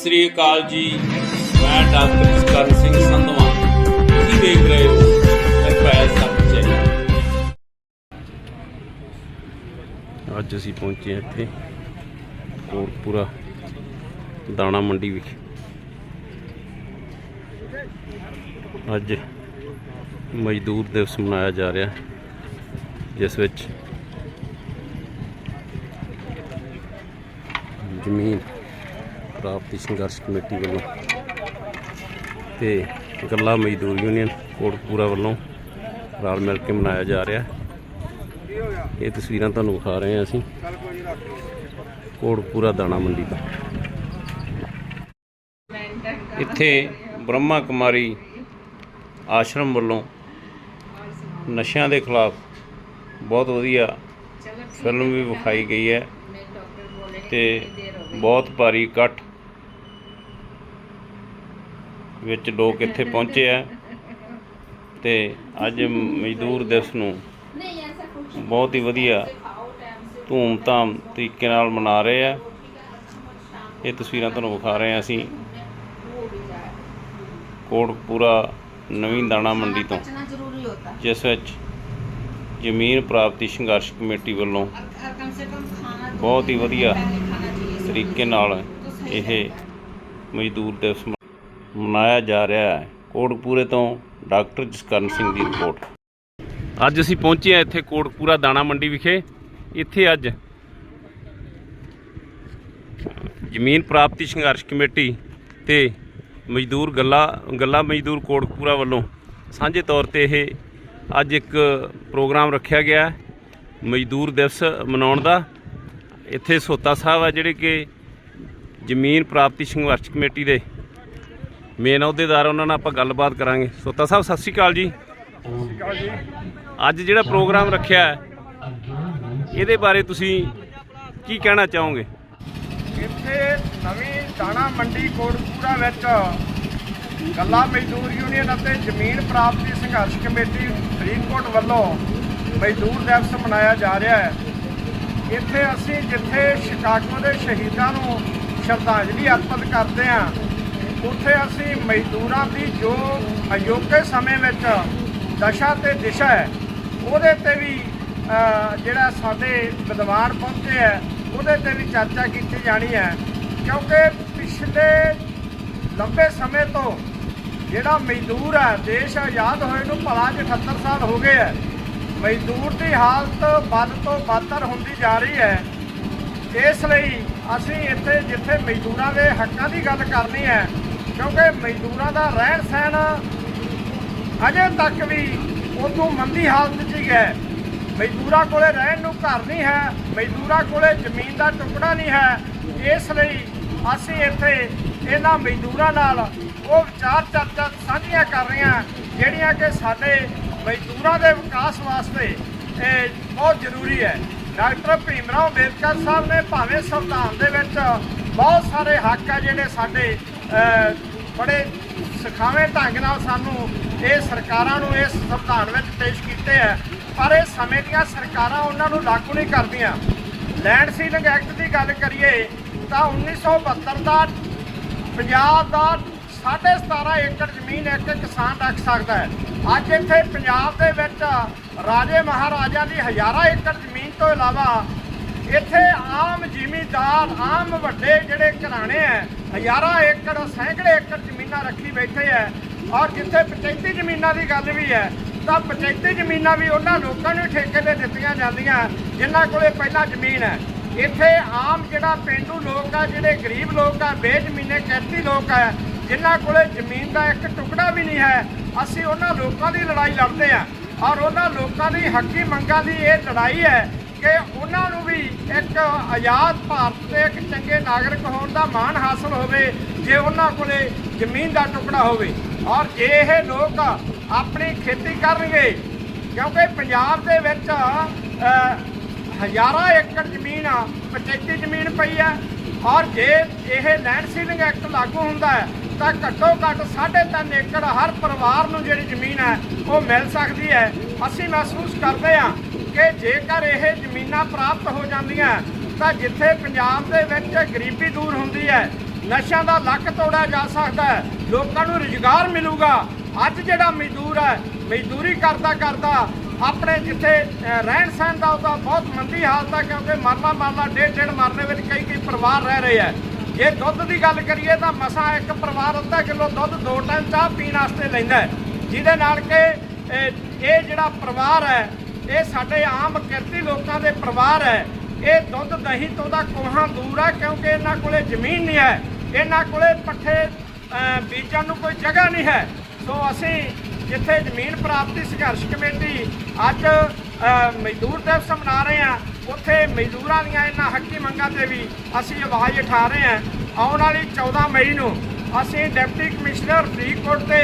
ਸਤਿ ਸ੍ਰੀ ਅਕਾਲ ਜੀ। ਮੈਂ ਡਾਕਟਰ ਜਸਕਰਨ ਸਿੰਘ ਸੰਧਵਾ। ਤੁਸੀਂ ਦੇਖ ਰਹੇ ਹੋ ਨਿਰਭੈ ਸੱਚ ਅੱਜ ਅਸੀਂ ਪਹੁੰਚੇ ਹਾਂ ਇੱਥੇ ਕੋਟਪੂਰਾ ਦਾਣਾ ਮੰਡੀ ਵਿਖੇ। ਅੱਜ ਮਜ਼ਦੂਰ ਦਿਵਸ ਮਨਾਇਆ ਜਾ ਰਿਹਾ, ਜਿਸ ਵਿੱਚ ਜ਼ਮੀਨ ਪ੍ਰਾਪਤੀ ਸੰਘਰਸ਼ ਕਮੇਟੀ ਵੱਲੋਂ ਤੇ ਗੱਲਾ ਮਜ਼ਦੂਰ ਯੂਨੀਅਨ ਕੋਟਪੂਰਾ ਵੱਲੋਂ ਰਲ ਮਿਲ ਕੇ ਮਨਾਇਆ ਜਾ ਰਿਹਾ। ਇਹ ਤਸਵੀਰਾਂ ਤੁਹਾਨੂੰ ਵਿਖਾ ਰਹੇ ਹਾਂ ਅਸੀਂ। ਕੋਟਪੂਰਾ ਦਾਣਾ ਮੰਡੀ ਦਾ ਇੱਥੇ ਬ੍ਰਹਮਾ ਕੁਮਾਰੀ ਆਸ਼ਰਮ ਵੱਲੋਂ ਨਸ਼ਿਆਂ ਦੇ ਖਿਲਾਫ ਬਹੁਤ ਵਧੀਆ ਫਿਲਮ ਵੀ ਵਿਖਾਈ ਗਈ ਹੈ ਤੇ ਬਹੁਤ ਭਾਰੀ ਇਕੱਠ ਵਿੱਚ ਲੋਕ ਇੱਥੇ ਪਹੁੰਚੇ ਆ। ਤੇ ਅੱਜ ਮਜ਼ਦੂਰ ਦਿਵਸ ਨੂੰ ਬਹੁਤ ਹੀ ਵਧੀਆ ਧੂਮ-ਧਾਮ ਤਰੀਕੇ ਨਾਲ ਮਨਾ ਰਹੇ ਆ। ਇਹ ਤਸਵੀਰਾਂ ਤੁਹਾਨੂੰ ਵਿਖਾ ਰਹੇ ਆ ਅਸੀਂ। ਕੋਟਪੂਰਾ ਨਵੀਂ ਦਾਣਾ ਮੰਡੀ ਤੋਂ, ਜਿਸ ਵਿੱਚ ਜ਼ਮੀਨ ਪ੍ਰਾਪਤੀ ਸੰਘਰਸ਼ ਕਮੇਟੀ ਵੱਲੋਂ ਬਹੁਤ ਹੀ ਵਧੀਆ ਤਰੀਕੇ ਨਾਲ ਇਹ ਮਜ਼ਦੂਰ ਦਿਵਸ ਮਨਾਇਆ ਜਾ ਰਿਹਾ ਹੈ। ਕੋਟਪੂਰੇ ਤੋਂ ਡਾਕਟਰ ਜਸਕਰਨ ਸਿੰਘ ਦੀ ਰਿਪੋਰਟ। ਅੱਜ ਅਸੀਂ ਪਹੁੰਚੇ ਹਾਂ ਇੱਥੇ ਕੋਟਪੂਰਾ ਦਾਣਾ ਮੰਡੀ ਵਿਖੇ। ਇੱਥੇ ਅੱਜ ਜ਼ਮੀਨ ਪ੍ਰਾਪਤੀ ਸੰਘਰਸ਼ ਕਮੇਟੀ ਤੇ ਮਜ਼ਦੂਰ ਗੱਲਾ ਗੱਲਾ ਮਜ਼ਦੂਰ ਕੋਟਪੂਰਾ ਵੱਲੋਂ ਸਾਂਝੇ ਤੌਰ ਤੇ ਇਹ ਅੱਜ ਇੱਕ ਪ੍ਰੋਗਰਾਮ ਰੱਖਿਆ ਗਿਆ ਮਜ਼ਦੂਰ ਦਿਵਸ ਮਨਾਉਣ ਦਾ। ਇੱਥੇ ਸੋਤਾ ਸਾਹਿਬ ਆ ਜਿਹੜੇ ਕਿ ਜ਼ਮੀਨ ਪ੍ਰਾਪਤੀ ਸੰਘਰਸ਼ ਕਮੇਟੀ ਦੇ ਮੇਨ ਅਹੁਦੇਦਾਰ ਉਹਨਾਂ ਨਾਲ ਆਪਾਂ ਗੱਲਬਾਤ ਕਰਾਂਗੇ। ਸੋਤਾ ਸਾਹਿਬ, ਸਤਿ ਸ਼੍ਰੀ ਅਕਾਲ ਜੀ। ਅੱਜ ਜਿਹੜਾ ਪ੍ਰੋਗਰਾਮ ਰੱਖਿਆ ਹੈ, ਇਹਦੇ ਬਾਰੇ ਤੁਸੀਂ ਕੀ ਕਹਿਣਾ ਚਾਹੋਗੇ? ਇੱਥੇ ਨਵੀਂ ਦਾਣਾ ਮੰਡੀ ਕੋਟਪੂਰਾ ਵਿੱਚ ਗੱਲਾ ਮਜ਼ਦੂਰ ਯੂਨੀਅਨ ਅਤੇ ਜ਼ਮੀਨ ਪ੍ਰਾਪਤੀ ਸੰਘਰਸ਼ ਕਮੇਟੀ ਫਰੀਦਕੋਟ ਵੱਲੋਂ ਮਜ਼ਦੂਰ ਦਿਵਸ ਮਨਾਇਆ ਜਾ ਰਿਹਾ ਹੈ। ਇੱਥੇ ਅਸੀਂ ਜਿੱਥੇ ਸ਼ਿਕਾਗੋ ਦੇ ਸ਼ਹੀਦਾਂ ਨੂੰ ਸ਼ਰਧਾਂਜਲੀ ਅਰਪਿਤ ਕਰਦੇ ਹਾਂ ਉੱਥੇ ਅਸੀਂ ਮਜ਼ਦੂਰਾਂ ਦੀ ਜੋ ਅਯੋਗੇ ਸਮੇਂ ਵਿੱਚ ਦਸ਼ਾ ਤੇ ਦਿਸ਼ਾ ਹੈ, ਉਹਦੇ ਤੇ ਵੀ ਜਿਹੜਾ ਸਾਡੇ ਵਿਦਵਾਨ ਪਹੁੰਚੇ ਹੈ, ਉਹਦੇ ਤੇ ਵੀ ਚਰਚਾ ਕੀਤੀ ਜਾਣੀ ਹੈ। ਕਿਉਂਕਿ ਪਿਛਲੇ ਲੰਬੇ ਸਮੇਂ ਤੋਂ ਜਿਹੜਾ ਮਜ਼ਦੂਰ ਹੈ, ਦੇਸ਼ ਆਜ਼ਾਦ ਹੋਏ ਨੂੰ ਭਲਾ ਚ 78 ਸਾਲ ਹੋ ਗਏ ਹੈ, ਮਜ਼ਦੂਰ ਦੀ ਹਾਲਤ ਵੱਧ ਤੋਂ ਬਦਤਰ ਹੁੰਦੀ ਜਾ ਰਹੀ ਹੈ। ਇਸ ਲਈ ਅਸੀਂ ਇੱਥੇ ਜਿੱਥੇ ਮਜ਼ਦੂਰਾਂ ਦੇ ਹੱਕਾਂ ਦੀ ਗੱਲ ਕਰਨੀ ਹੈ ਕਿਉਂਕਿ ਮਜ਼ਦੂਰਾਂ ਦਾ ਰਹਿਣ ਸਹਿਣ ਅਜੇ ਤੱਕ ਵੀ ਉਦੋਂ ਮੰਦੀ ਹਾਲਤ 'ਚ ਹੀ ਹੈ। ਮਜ਼ਦੂਰਾਂ ਕੋਲੇ ਰਹਿਣ ਨੂੰ ਘਰ ਨਹੀਂ ਹੈ, ਮਜ਼ਦੂਰਾਂ ਕੋਲੇ ਜ਼ਮੀਨ ਦਾ ਟੁਕੜਾ ਨਹੀਂ ਹੈ। ਇਸ ਲਈ ਅਸੀਂ ਇੱਥੇ ਇਹਨਾਂ ਮਜ਼ਦੂਰਾਂ ਨਾਲ ਉਹ ਵਿਚਾਰ ਚਰਚਾ ਸਾਂਝੀਆਂ ਕਰ ਰਹੇ ਹਾਂ, ਜਿਹੜੀਆਂ ਕਿ ਸਾਡੇ ਮਜ਼ਦੂਰਾਂ ਦੇ ਵਿਕਾਸ ਵਾਸਤੇ ਇਹ ਬਹੁਤ ਜ਼ਰੂਰੀ ਹੈ। ਡਾਕਟਰ ਭੀਮ ਰਾਓ ਅੰਬੇਦਕਰ ਸਾਹਿਬ ਨੇ ਭਾਵੇਂ ਸੰਵਿਧਾਨ ਦੇ ਵਿੱਚ ਬਹੁਤ ਸਾਰੇ ਹੱਕ ਆ ਜਿਹੜੇ ਸਾਡੇ ਬੜੇ ਸਿਖਾਵੇਂ ਢੰਗ ਨਾਲ ਸਾਨੂੰ ਇਹ ਸਰਕਾਰਾਂ ਨੂੰ ਇਸ ਸੰਵਿਧਾਨ ਵਿੱਚ ਪੇਸ਼ ਕੀਤੇ ਹੈ ਪਰ ਇਹ ਸਮੇਂ ਦੀਆਂ ਸਰਕਾਰਾਂ ਉਹਨਾਂ ਨੂੰ ਲਾਗੂ ਨਹੀਂ ਕਰਦੀਆਂ। ਲੈਂਡ ਸੀਲਿੰਗ ਐਕਟ ਦੀ ਗੱਲ ਕਰੀਏ, ਤਾਂ 1972 ਦਾ ਪੰਜਾਬ ਦਾ 17.5 ਏਕੜ ਜ਼ਮੀਨ ਇੱਕ ਕਿਸਾਨ ਰੱਖ ਸਕਦਾ ਹੈ। ਅੱਜ ਇੱਥੇ ਪੰਜਾਬ ਦੇ ਵਿੱਚ ਰਾਜੇ ਮਹਾਰਾਜਾ ਦੀ ਹਜ਼ਾਰਾਂ ਏਕੜ ਜ਼ਮੀਨ ਤੋਂ ਇਲਾਵਾ ਇੱਥੇ ਆਮ ਜ਼ਿਮੀਦਾਰ, ਆਮ ਵੱਡੇ ਜਿਹੜੇ ਘਰਾਣੇ ਹੈ ਹਜ਼ਾਰਾਂ ਏਕੜ, ਸੈਂਕੜੇ ਏਕੜ ਜ਼ਮੀਨਾਂ ਰੱਖੀ ਬੈਠੇ ਹੈ ਔਰ ਜਿੱਥੇ ਪੰਚਾਇਤੀ ਜ਼ਮੀਨਾਂ ਦੀ ਗੱਲ ਵੀ ਹੈ ਤਾਂ ਪੰਚਾਇਤੀ ਜ਼ਮੀਨਾਂ ਵੀ ਉਹਨਾਂ ਲੋਕਾਂ ਨੂੰ ਠੇਕੇ ਤੇ ਦਿੱਤੀਆਂ ਜਾਂਦੀਆਂ, ਜਿਨ੍ਹਾਂ ਕੋਲੇ ਪਹਿਲਾਂ ਜ਼ਮੀਨ ਹੈ ਇੱਥੇ ਆਮ ਜਿਹੜਾ ਪਿੰਡੂ ਲੋਕ ਆ, ਜਿਹੜੇ ਗਰੀਬ ਲੋਕ ਆ, ਬੇਜ਼ਮੀਨੇ ਕੈਤੀ ਲੋਕ ਆ, ਜਿਨ੍ਹਾਂ ਕੋਲੇ ਜ਼ਮੀਨ ਦਾ ਇੱਕ ਟੁਕੜਾ ਵੀ ਨਹੀਂ ਹੈ, ਅਸੀਂ ਉਹਨਾਂ ਲੋਕਾਂ ਦੀ ਲੜਾਈ ਲੜਦੇ ਆ ਔਰ ਉਹਨਾਂ ਲੋਕਾਂ ਦੀ ਹੱਕੀ ਮੰਗਾਂ ਦੀ ਇਹ ਲੜਾਈ ਹੈ ਕਿ ਉਹਨਾਂ ਨੂੰ ਵੀ ਇੱਕ ਆਜ਼ਾਦ ਭਾਰਤ ਦੇ ਇੱਕ ਚੰਗੇ ਨਾਗਰਿਕ ਹੋਣ ਦਾ ਮਾਣ ਹਾਸਲ ਹੋਵੇ, ਜੇ ਉਹਨਾਂ ਕੋਲੇ ਜ਼ਮੀਨ ਦਾ ਟੁਕੜਾ ਹੋਵੇ। ਔਰ ਜੇ ਇਹ ਲੋਕ ਆਪਣੀ ਖੇਤੀ ਕਰਨਗੇ, ਕਿਉਂਕਿ ਪੰਜਾਬ ਦੇ ਵਿੱਚ ਹਜ਼ਾਰਾਂ ਏਕੜ ਜ਼ਮੀਨ ਆ, ਪੰਚਾਇਤੀ ਜ਼ਮੀਨ ਪਈ ਹੈ ਔਰ ਜੇ ਇਹ ਲੈਂਡ ਸੀਲਿੰਗ ਐਕਟ ਲਾਗੂ ਹੁੰਦਾ ਹੈ, ਤਾਂ ਘੱਟੋ ਘੱਟ 3.5 ਏਕੜ ਹਰ ਪਰਿਵਾਰ ਨੂੰ ਜਿਹੜੀ ਜ਼ਮੀਨ ਹੈ, ਉਹ ਮਿਲ ਸਕਦੀ ਹੈ। ਅਸੀਂ ਮਹਿਸੂਸ ਕਰਦੇ ਹਾਂ ਕਿ ਜੇਕਰ ਇਹ ਜ਼ਮੀਨਾਂ ਪ੍ਰਾਪਤ ਹੋ ਜਾਂਦੀਆਂ, ਤਾਂ ਜਿੱਥੇ ਪੰਜਾਬ ਦੇ ਵਿੱਚ ਗਰੀਬੀ ਦੂਰ ਹੁੰਦੀ ਹੈ, ਨਸ਼ਿਆਂ ਦਾ ਲੱਕ ਤੋੜਿਆ ਜਾ ਸਕਦਾ ਹੈ, ਲੋਕਾਂ ਨੂੰ ਰੁਜ਼ਗਾਰ ਮਿਲੂਗਾ। ਅੱਜ ਜਿਹੜਾ ਮਜ਼ਦੂਰ ਹੈ, ਮਜ਼ਦੂਰੀ ਕਰਦਾ ਕਰਦਾ ਆਪਣੇ ਜਿੱਥੇ ਰਹਿਣ ਸਹਿਣ ਦਾ ਉਹਦਾ ਬਹੁਤ ਮੰਦੀ ਹਾਲਤ ਹੈ, ਕਿਉਂਕਿ ਮਰਨਾ ਮਰਨਾ ਡੇਢ ਡੇਢ ਮਰਨੇ ਵਿੱਚ ਕਈ ਕਈ ਪਰਿਵਾਰ ਰਹਿ ਰਹੇ ਹੈ। ਜੇ ਦੁੱਧ ਦੀ ਗੱਲ ਕਰੀਏ ਤਾਂ ਮਸਾਂ ਇੱਕ ਪਰਿਵਾਰ ਅੱਧਾ ਕਿਲੋ ਦੁੱਧ ਦੋ ਟਾਈਮ ਚਾਹ ਪੀਣ ਵਾਸਤੇ ਲੈਂਦਾ ਜਿਹਦੇ ਨਾਲ ਕਿ ਇਹ ਜਿਹੜਾ ਪਰਿਵਾਰ ਹੈ ਇਹ ਸਾਡੇ ਆਮ ਕਿਰਤੀ ਲੋਕਾਂ ਦੇ ਪਰਿਵਾਰ ਹੈ। ਇਹ ਦੁੱਧ ਦਹੀਂ ਤੋਂ ਦਾ ਕੋਹਾਂ ਦੂਰ ਹੈ ਕਿਉਂਕਿ ਇਹਨਾਂ ਕੋਲੇ ਜ਼ਮੀਨ ਨਹੀਂ ਹੈ। ਇਹਨਾਂ ਕੋਲੇ ਪੱਠੇ ਅਹ, ਬੀਜਣ ਨੂੰ ਕੋਈ ਜਗ੍ਹਾ ਨਹੀਂ ਹੈ। ਸੋ ਅਸੀਂ ਜਿੱਥੇ ਜ਼ਮੀਨ ਪ੍ਰਾਪਤੀ ਸੰਘਰਸ਼ ਕਮੇਟੀ ਅੱਜ ਮਜ਼ਦੂਰ ਦਿਵਸ ਮਨਾ ਰਹੇ ਹਾਂ ਉੱਥੇ ਮਜ਼ਦੂਰਾਂ ਦੀਆਂ ਇਹਨਾਂ ਹੱਕੀ ਮੰਗਾਂ ਤੇ ਵੀ ਅਸੀਂ ਆਵਾਜ਼ ਉਠਾ ਰਹੇ ਹਾਂ। ਆਉਣ ਵਾਲੀ 14 ਮਈ ਨੂੰ ਅਸੀਂ ਡਿਪਟੀ ਕਮਿਸ਼ਨਰ ਫਰੀਦਕੋਟ ਦੇ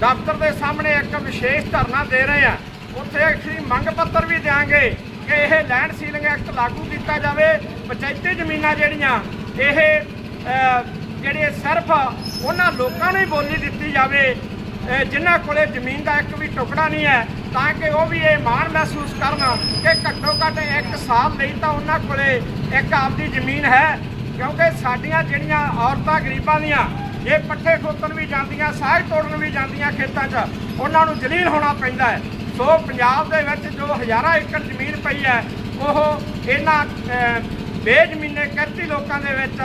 ਦਫ਼ਤਰ ਦੇ ਸਾਹਮਣੇ ਇੱਕ ਵਿਸ਼ੇਸ਼ ਧਰਨਾ ਦੇ ਰਹੇ ਹਾਂ। ਉੱਥੇ ਅਸੀਂ ਮੰਗ ਪੱਤਰ ਵੀ ਦਿਆਂਗੇ ਕਿ ਇਹ ਲੈਂਡ ਸੀਲਿੰਗ ਐਕਟ ਲਾਗੂ ਕੀਤਾ ਜਾਵੇ ਪੰਚਾਇਤੀ ਜ਼ਮੀਨਾਂ ਜਿਹੜੀਆਂ ਇਹ ਅਹ, ਜਿਹੜੇ ਸਿਰਫ ਉਹਨਾਂ ਲੋਕਾਂ ਨੂੰ ਹੀ ਬੋਲੀ ਦਿੱਤੀ ਜਾਵੇ ਅਹ, ਜਿਨ੍ਹਾਂ ਕੋਲੇ ਜ਼ਮੀਨ ਦਾ ਇੱਕ ਵੀ ਟੁਕੜਾ ਨਹੀਂ ਹੈ ਤਾਂ ਕਿ ਉਹ ਵੀ ਇਹ ਮਾਣ ਮਹਿਸੂਸ ਕਰਨ ਕਿ ਘੱਟੋ ਘੱਟ ਇੱਕ ਸਾਲ ਲਈ ਤਾਂ ਉਹਨਾਂ ਕੋਲੇ ਇੱਕ ਆਪਦੀ ਜ਼ਮੀਨ ਹੈ ਕਿਉਂਕਿ ਸਾਡੀਆਂ ਜਿਹੜੀਆਂ ਔਰਤਾਂ ਗਰੀਬਾਂ ਦੀਆਂ ਇਹ ਪੱਠੇ ਖੋਤਣ ਵੀ ਜਾਂਦੀਆਂ ਸਾਗ ਤੋੜਨ ਵੀ ਜਾਂਦੀਆਂ ਖੇਤਾਂ 'ਚ ਉਹਨਾਂ ਨੂੰ ਜਲੀਲ ਹੋਣਾ ਪੈਂਦਾ ਹੈ। ਸੋ ਪੰਜਾਬ ਦੇ ਵਿੱਚ ਜੋ ਹਜ਼ਾਰਾਂ ਏਕੜ ਜ਼ਮੀਨ ਪਈ ਹੈ, ਉਹ ਇਹਨਾਂ ਬੇਜ਼ਮੀਨੇ ਕਿਰਤੀ ਲੋਕਾਂ ਦੇ ਵਿੱਚ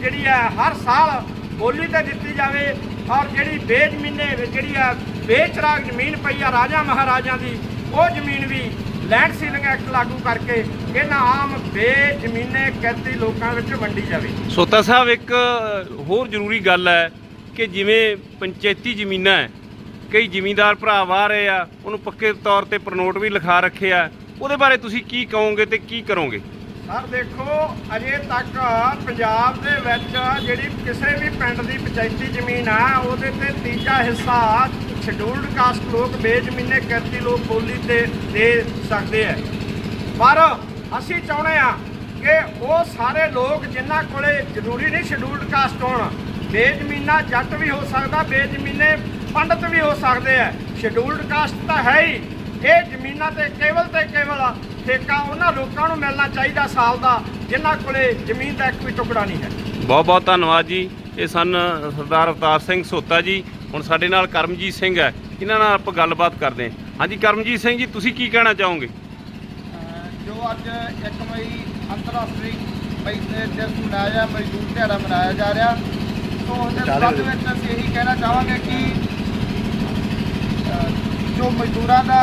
ਜਿਹੜੀ ਹੈ, ਹਰ ਸਾਲ ਬੋਲੀ ਤੇ ਦਿੱਤੀ ਜਾਵੇ ਔਰ ਜਿਹੜੀ ਬੇਜ਼ਮੀਨੇ, ਜਿਹੜੀ ਹੈ, ਬੇਚਰਾਗ ਜ਼ਮੀਨ ਪਈ ਆ ਰਾਜਾ ਮਹਾਰਾਜਾਂ ਦੀ, ਉਹ ਜ਼ਮੀਨ ਵੀ ਲੈਂਡ ਸੀਲਿੰਗ ਐਕਟ ਲਾਗੂ ਕਰਕੇ ਇਹਨਾਂ ਆਮ ਬੇਜ਼ਮੀਨੇ ਕਿਰਤੀ ਲੋਕਾਂ ਵਿੱਚ ਵੰਡੀ ਜਾਵੇ। ਸੋਤਾ ਸਾਹਿਬ, ਇੱਕ ਹੋਰ ਜ਼ਰੂਰੀ ਗੱਲ ਹੈ ਕਿ ਜਿਵੇਂ ਪੰਚਾਇਤੀ ਜ਼ਮੀਨਾਂ ਹੈ ਕਈ ਜ਼ਿਮੀਂਦਾਰ ਭਰਾ ਵਾਹ ਰਹੇ ਆ, ਉਹਨੂੰ ਪੱਕੇ ਤੌਰ ਤੇ ਪ੍ਰਨੋਟ ਵੀ ਲਿਖਾ ਰੱਖੇ ਆ। ਉਹਦੇ ਬਾਰੇ ਤੁਸੀਂ ਕੀ ਕਹੋਗੇ ਤੇ ਕੀ ਕਰੋਗੇ? ਸਰ, ਦੇਖੋ, ਅਜੇ ਤੱਕ ਪੰਜਾਬ ਦੇ ਵਿੱਚ ਜਿਹੜੀ ਕਿਸੇ ਵੀ ਪਿੰਡ ਦੀ ਪੰਚਾਇਤੀ ਜ਼ਮੀਨ ਆ, ਉਹਦੇ ਤੇ ਤੀਜਾ ਹਿੱਸਾ ਸ਼ਡਿਊਲਡ ਕਾਸਟ ਲੋਕ, ਬੇਜ਼ਮੀਨੇ ਕਿਰਤੀ ਲੋਕ ਬੋਲੀ ਤੇ ਦੇ ਸਕਦੇ ਆ। ਪਰ ਅਸੀਂ ਚਾਹੁੰਦੇ ਆ ਕਿ ਉਹ ਸਾਰੇ ਲੋਕ ਜਿਨ੍ਹਾਂ ਕੋਲੇ ਜ਼ਰੂਰੀ ਨਹੀਂ ਸ਼ਡਿਊਲਡ ਕਾਸਟ ਹੋਣ, ਬੇਜ਼ਮੀਨਾ ਜੱਟ ਵੀ ਹੋ ਸਕਦਾ, ਬੇਜ਼ਮੀਨੇ ਪੰਡਤ ਵੀ ਹੋ ਸਕਦੇ ਆ। ਸ਼ਡਿਊਲਡ ਕਾਸਟ ਤਾਂ ਹੈ ਹੀ। ਇਹ ਜ਼ਮੀਨਾਂ ਤੇ ਕੇਵਲ ਤੇ ਕੇਵਲ ਠੇਕਾ ਉਹਨਾਂ ਲੋਕਾਂ ਨੂੰ ਮਿਲਣਾ ਚਾਹੀਦਾ ਸਾਲ ਦਾ ਜਿਨ੍ਹਾਂ ਕੋਲੇ ਜ਼ਮੀਨ ਦਾ ਇੱਕ ਵੀ ਟੁਕੜਾ ਨਹੀਂ ਹੈ। ਬਹੁਤ ਬਹੁਤ ਧੰਨਵਾਦ ਜੀ। ਇਹ ਸਨ ਸਰਦਾਰ ਅਵਤਾਰ ਸਿੰਘ ਸੋਤਾ ਜੀ। ਹੁਣ ਸਾਡੇ ਨਾਲ ਕਰਮਜੀਤ ਸਿੰਘ ਹੈ। ਇਹਨਾਂ ਨਾਲ ਆਪਾਂ ਗੱਲਬਾਤ ਕਰਦੇ ਹਾਂ। ਹਾਂਜੀ ਕਰਮਜੀਤ ਸਿੰਘ ਜੀ ਤੁਸੀਂ ਕੀ ਕਹਿਣਾ ਚਾਹੋਗੇ? ਜੋ ਅੱਜ 1 ਮਈ ਅੰਤਰਰਾਸ਼ਟਰੀ ਦਿਵਸ ਮਨਾਇਆ ਜਾ ਮਜ਼ਦੂਰ ਦਿਹਾੜਾ ਮਨਾਇਆ ਜਾ ਰਿਹਾ। ਸੋ ਉਸ ਦੇ ਸੰਬੰਧ ਵਿੱਚ ਅਸੀਂ ਇਹੀ ਕਹਿਣਾ ਚਾਹਾਂਗੇ ਕਿ ਜੋ ਮਜ਼ਦੂਰਾਂ ਦਾ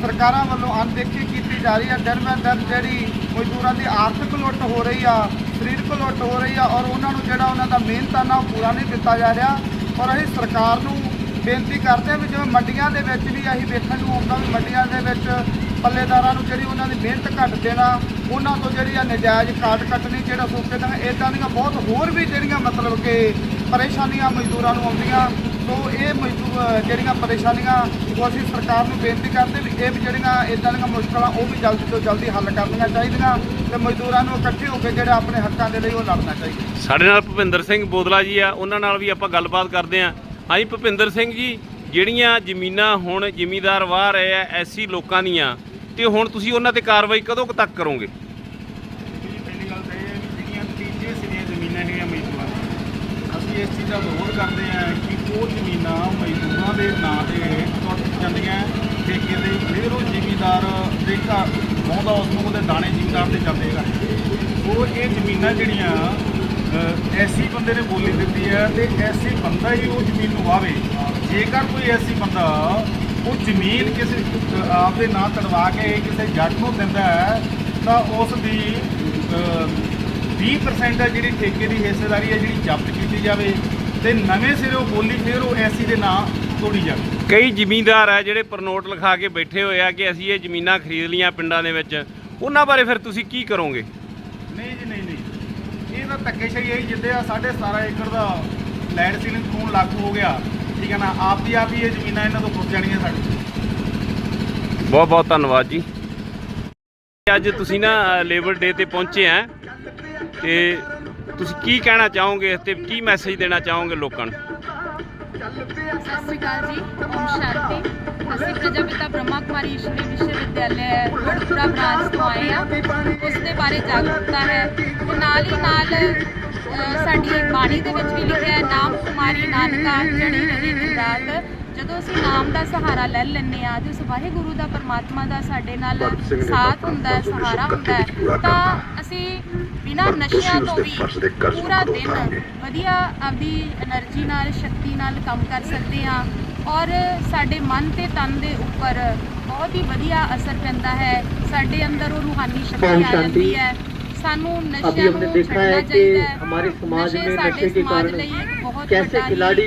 ਸਰਕਾਰਾਂ ਵੱਲੋਂ ਅਣਦੇਖੀ ਕੀਤੀ ਜਾ ਰਹੀ ਹੈ, ਦਿਨ ਬਰ ਦਿਨ ਜਿਹੜੀ ਮਜ਼ਦੂਰਾਂ ਦੀ ਆਰਥਿਕ ਲੁੱਟ ਹੋ ਰਹੀ ਆ, ਸਰੀਰਕ ਲੁੱਟ ਹੋ ਰਹੀ ਆ ਔਰ ਉਹਨਾਂ ਨੂੰ ਜਿਹੜਾ ਉਹਨਾਂ ਦਾ ਮਿਹਨਤਾਨਾ ਉਹ ਪੂਰਾ ਨਹੀਂ ਦਿੱਤਾ ਜਾ ਰਿਹਾ। ਔਰ ਅਸੀਂ ਸਰਕਾਰ ਨੂੰ ਬੇਨਤੀ ਕਰਦੇ ਹਾਂ ਵੀ ਜਿਵੇਂ ਮੰਡੀਆਂ ਦੇ ਵਿੱਚ ਵੀ ਅਸੀਂ ਵੇਖਣ ਨੂੰ ਆਉਂਦਾ ਵੀ ਮੰਡੀਆਂ ਦੇ ਵਿੱਚ ਪੱਲੇਦਾਰਾਂ ਨੂੰ ਜਿਹੜੀ ਉਹਨਾਂ ਦੀ ਮਿਹਨਤ ਘੱਟ ਦੇਣਾ, ਉਹਨਾਂ ਤੋਂ ਜਿਹੜੀ ਆ ਨਜਾਇਜ਼ ਕਾਟ ਕੱਟਣੀ, ਜਿਹੜਾ ਸੋਕੇ ਦੇਣਾ ਇਦਾਂ ਦੀਆਂ ਬਹੁਤ ਹੋਰ ਵੀ ਜਿਹੜੀਆਂ ਮਤਲਬ ਕਿ ਪਰੇਸ਼ਾਨੀਆਂ ਮਜ਼ਦੂਰਾਂ ਨੂੰ ਆਉਂਦੀਆਂ। ਸੋ ਇਹ ਮਜ਼ਦੂਰ ਜਿਹੜੀਆਂ ਪਰੇਸ਼ਾਨੀਆਂ ਉਹ ਅਸੀਂ ਸਰਕਾਰ ਨੂੰ ਬੇਨਤੀ ਕਰਦੇ ਵੀ ਇਹ ਵੀ ਜਿਹੜੀਆਂ ਇਦਾਂ ਦੀਆਂ ਮੁਸ਼ਕਲਾਂ ਉਹ ਵੀ ਜਲਦੀ ਤੋਂ ਜਲਦੀ ਹੱਲ ਕਰਨੀਆਂ ਚਾਹੀਦੀਆਂ ਤੇ ਮਜ਼ਦੂਰਾਂ ਨੂੰ ਇਕੱਠੇ ਹੋ ਕੇ ਜਿਹੜਾ ਆਪਣੇ ਹੱਕਾਂ ਦੇ ਲਈ ਉਹ ਲੜਨਾ ਚਾਹੀਦਾ। ਸਾਡੇ ਨਾਲ ਭੁਪਿੰਦਰ ਸਿੰਘ ਬੋਦਲਾ ਜੀ ਆ, ਉਹਨਾਂ ਨਾਲ ਵੀ ਆਪਾਂ ਗੱਲਬਾਤ ਕਰਦੇ ਹਾਂ। ਹਾਂਜੀ ਭੁਪਿੰਦਰ ਸਿੰਘ ਜੀ, ਜਿਹੜੀਆਂ ਜ਼ਮੀਨਾਂ ਹੁਣ ਜ਼ਿਮੀਦਾਰ ਵਾਹ ਰਹੇ ਆ, ਐਸੀ ਲੋਕਾਂ ਦੀਆਂ, ਤੇ ਹੁਣ ਤੁਸੀਂ ਉਹਨਾਂ ਤੇ ਕਾਰਵਾਈ ਕਦੋਂ ਤੱਕ ਕਰੋਗੇ ਪਹਿਲੀ ਗੱਲ ਤਾਂ ਇਹ ਹੈ ਵੀ ਜਿਹੜੀਆਂ ਤੀਜੇ ਸਿਰੇ ਜ਼ਮੀਨਾਂ ਹੈਗੀਆਂ ਮਜ਼ਦੂਰਾਂ ਦੀਆਂ ਅਸੀਂ ਇਸ ਚੀਜ਼ ਦਾ ਵਿਰੋਧ ਕਰਦੇ ਹਾਂ ਕਿ ਉਹ ਜ਼ਮੀਨਾਂ ਮਜ਼ਦੂਰਾਂ ਦੇ ਨਾਂ ਤੇ ਟੁੱਟ ਜਾਂਦੀਆਂ ਠੇਕੇ ਦੇ ਫਿਰ ਉਹ ਜ਼ਿਮੀਂਦਾਰ ਦੇ ਘਰ ਵਾਹੁੰਦਾ ਉਸ ਨੂੰ ਉਹਦੇ ਦਾਣੇ ਜ਼ਿਮੀਦਾਰ 'ਤੇ ਜਾਂਦੇ ਹੈਗਾ ਉਹ ਇਹ ਜ਼ਮੀਨਾਂ ਜਿਹੜੀਆਂ ਐਸੀ ਬੰਦੇ ਨੇ ਬੋਲੀ ਦਿੱਤੀ ਹੈ ਤੇ ਐਸੀ ਬੰਦਾ ਹੀ ਉਹ ਜ਼ਮੀਨ ਨੂੰ ਵਾਵੇ ਜੇਕਰ ਕੋਈ ਐਸੀ ਬੰਦਾ ਉਹ ਜ਼ਮੀਨ ਕਿਸੇ ਅ, ਆਪਦੇ ਨਾਂ ਤੜਵਾ ਕੇ ਕਿਸੇ ਜੱਟ ਨੂੰ ਦਿੰਦਾ ਹੈ ਤਾਂ ਉਸ ਦੀ 20% ਹੈ ਜਿਹੜੀ ਠੇਕੇ ਦੀ ਹਿੱਸੇਦਾਰੀ ਹੈ ਜਿਹੜੀ ਜ਼ਬਤ ਕੀਤੀ ਜਾਵੇ ਤੇ ਨਵੇਂ ਸਿਰੋਂ ਬੋਲੀ ਫਿਰ ਉਹ ਐਸੀ ਦੇ ਨਾਂ ਤੋੜੀ ਜਾਵੇ। ਕਈ ਜ਼ਿਮੀਂਦਾਰ ਆ ਜਿਹੜੇ ਪ੍ਰਨੋਟ ਲਿਖਾ ਕੇ ਬੈਠੇ ਹੋਏ ਆ ਕਿ ਅਸੀਂ ਇਹ ਜ਼ਮੀਨਾਂ ਖਰੀਦ ਲੀਆਂ ਪਿੰਡਾਂ ਦੇ ਵਿੱਚ। ਉਹਨਾਂ ਬਾਰੇ ਫਿਰ ਤੁਸੀਂ ਕੀ ਕਰੋਗੇ? ਨਹੀਂ ਜੀ ਨਹੀਂ ਨਹੀਂ। ਇਹ ਤਾਂ ਧੱਕੇਸ਼ਾਹੀ ਹੈ ਜਿੱਦੇ ਆ 17.5 ਏਕੜ ਦਾ ਲੈਂਡ ਸੀਲਿੰਗ ਕਾਨੂੰਨ ਲਾਗੂ ਹੋ ਗਿਆ ਠੀਕ ਹੈ ਨਾ? ਆਪ ਦੀ ਆਪ ਹੀ ਇਹ ਜ਼ਮੀਨਾਂ ਇਹਨਾਂ ਤੋਂ ਖੁੱਸ ਜਾਣੀਆਂ ਸਾਡੀ ਬਹੁਤ ਬਹੁਤ ਧੰਨਵਾਦ ਜੀ। ਅੱਜ ਤੁਸੀਂ ਨਾ ਲੇਬਰ ਡੇ ਤੇ ਪਹੁੰਚੇ ਆ। ਤੇ ਤੁਸੀਂ ਕੀ ਕਹਿਣਾ ਚਾਹੋਗੇ ਤੇ ਕੀ ਮੈਸੇਜ ਦੇਣਾ ਚਾਹੋਗੇ ਲੋਕਾਂ ਨੂੰ? ਸਤਿ ਸ਼੍ਰੀ ਅਕਾਲ ਜੀ ਓਮ ਸ਼ਾਂਤੀ। ਅਸੀਂ ਪ੍ਰਜਾਪਿਤਾ ਬ੍ਰਹਮਾ ਕੁਮਾਰੀ ਈਸ਼ਵਰੀ ਵਿਸ਼ਵ ਵਿਦਿਆਲਿਆ ਕੋਟਪੁਰਾ ਬ੍ਰਾਂਚ ਤੋਂ ਆਏ ਆ ਉਸ ਦੇ ਬਾਰੇ ਜਾਗਰੂਕਤਾ ਹੈ। ਤੇ ਨਾਲ ਹੀ ਨਾਲ ਸਾਡੀ ਬਾਣੀ ਦੇ ਵਿੱਚ ਵੀ ਲਿਖਿਆ ਹੈ ਨਾਮ ਕੁਮਾਰੀ ਨਾਨਕਾ ਜਣੀ ਰਹੇ ਦਿਨ ਰਾਤ। ਜਦੋਂ ਅਸੀਂ ਨਾਮ ਦਾ ਸਹਾਰਾ ਲੈ ਲੈਂਦੇ ਆ ਉਸ ਵਾਹਿਗੁਰੂ ਦਾ ਪਰਮਾਤਮਾ ਦਾ ਸਾਡੇ ਨਾਲ ਸਾਥ ਹੁੰਦਾ ਹੈ ਸਹਾਰਾ ਹੁੰਦਾ ਹੈ ਤਾਂ ਅਸੀਂ ਬਿਨਾਂ ਨਸ਼ਿਆਂ ਤੋਂ ਵੀ ਪੂਰਾ ਦਿਨ ਵਧੀਆ ਆਪਦੀ એનર્ਜੀ ਨਾਲ ਸ਼ਕਤੀ ਨਾਲ ਕੰਮ ਕਰ ਸਕਦੇ ਆ ਔਰ ਸਾਡੇ ਮਨ ਤੇ ਤਨ ਦੇ ਉੱਪਰ ਬਹੁਤ ਹੀ ਵਧੀਆ ਅਸਰ ਪੈਂਦਾ ਹੈ। ਸਾਡੇ ਅੰਦਰ ਉਹ ਰੂਹਾਨੀ ਸ਼ਕਤੀ ਆ ਜਾਂਦੀ ਹੈ। ਸਾਨੂੰ ਨਸ਼ਿਆਂ ਨੂੰ ਛੱਡਣਾ ਚਾਹੀਦਾ ਹੈ। हमारे समाज में नशे ਬਹੁਤ कारण कैसे खिलाड़ी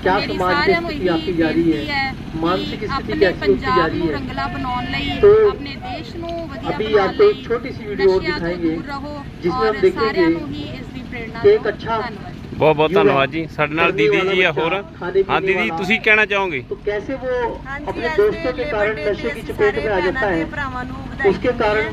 क्या ਮੇਰੀ समाज की ਸਾਰਿਆਂ ਨੂੰ स्थिति ਇਹੀ आपकी जा रही ਬੇਨਤੀ है ਕਿ मानसिक स्थिति ਆਪਣੇ कैसी होती ਪੰਜਾਬ जा रही ਨੂੰ है ਰੰਗਲਾ ਬਣਾਉਣ ਲਈ तो ਆਪਣੇ ਦੇਸ਼ ਨੂੰ ਵਧੀਆ अभी ਬਣਾਉਣ आपको ਲਈ एक छोटी सी वीडियो और ਨਸ਼ਿਆਂ ਤੋਂ दिखाएंगे ਦੂਰ ਰਹੋ जिसमें ਔਰ हम देखेंगे ਸਾਰਿਆਂ ਨੂੰ ਹੀ ਇਸ ਦੀ ਪ੍ਰੇਰਣਾ कि एक ਦਿਓ अच्छा ਧੰਨਵਾਦ ਬਹੁਤ ਬਹੁਤ युवा, ਧੰਨਵਾਦ ਜੀ ਸਾਡੇ ਨਾਲ पढ़ने ਦੀਦੀ वाला ਜੀ ਆ बच्चा, ਹੋਰ खाने ਹਾਂ पीने ਦੀਦੀ वाला। ਤੁਸੀਂ ਕਹਿਣਾ ਚਾਹੋਗੇ तो कैसे वो ਹਾਂਜੀ अपने ਅੱਜ ਦੇ दोस्तों के ਲੇਬਰ कारण ਡੇ नशे ਤੇ की ਅਸੀਂ चपेट ਸਾਰੇ में आ जाता ਭੈਣਾਂ ਤੇ है ਭਰਾਵਾਂ ਨੂੰ ਵਧਾਈ उसके ਦਿੰਦੇ कारण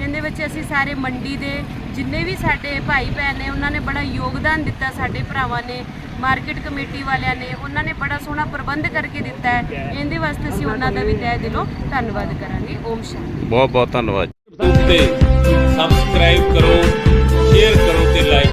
ਜਿਹਦੇ ਵਿੱਚ ਅਸੀਂ ਸਾਰੇ ਮੰਡੀ ਦੇ ਜਿੰਨੇ ਵੀ ਸਾਡੇ ਭਾਈ ਭੈਣ ਨੇ ਉਹਨਾਂ ਨੇ ਬੜਾ ਯੋਗਦਾਨ ਦਿੱਤਾ ਸਾਡੇ ਭਰਾਵਾਂ ਨੇ ਮਾਰਕੀਟ ਕਮੇਟੀ ਵਾਲਿਆਂ ਨੇ ਉਹਨਾਂ ਨੇ ਬੜਾ ਸੋਹਣਾ ਪ੍ਰਬੰਧ ਕਰਕੇ ਦਿੱਤਾ ਹੈ। ਇਹਦੇ ਵਾਸਤੇ ਅਸੀਂ ਉਹਨਾਂ ਦਾ ਵੀ ਤਹਿ ਦਿਲੋਂ ਧੰਨਵਾਦ ਕਰਾਂਗੇ। ਓਮ ਸ਼ਾਂਤੀ। ਬਹੁਤ ਬਹੁਤ ਧੰਨਵਾਦ ਤੇ ਸਬਸਕ੍ਰਾਈਬ ਕਰੋ ਸ਼ੇਅਰ ਕਰੋ ਤੇ ਲਾਈਕ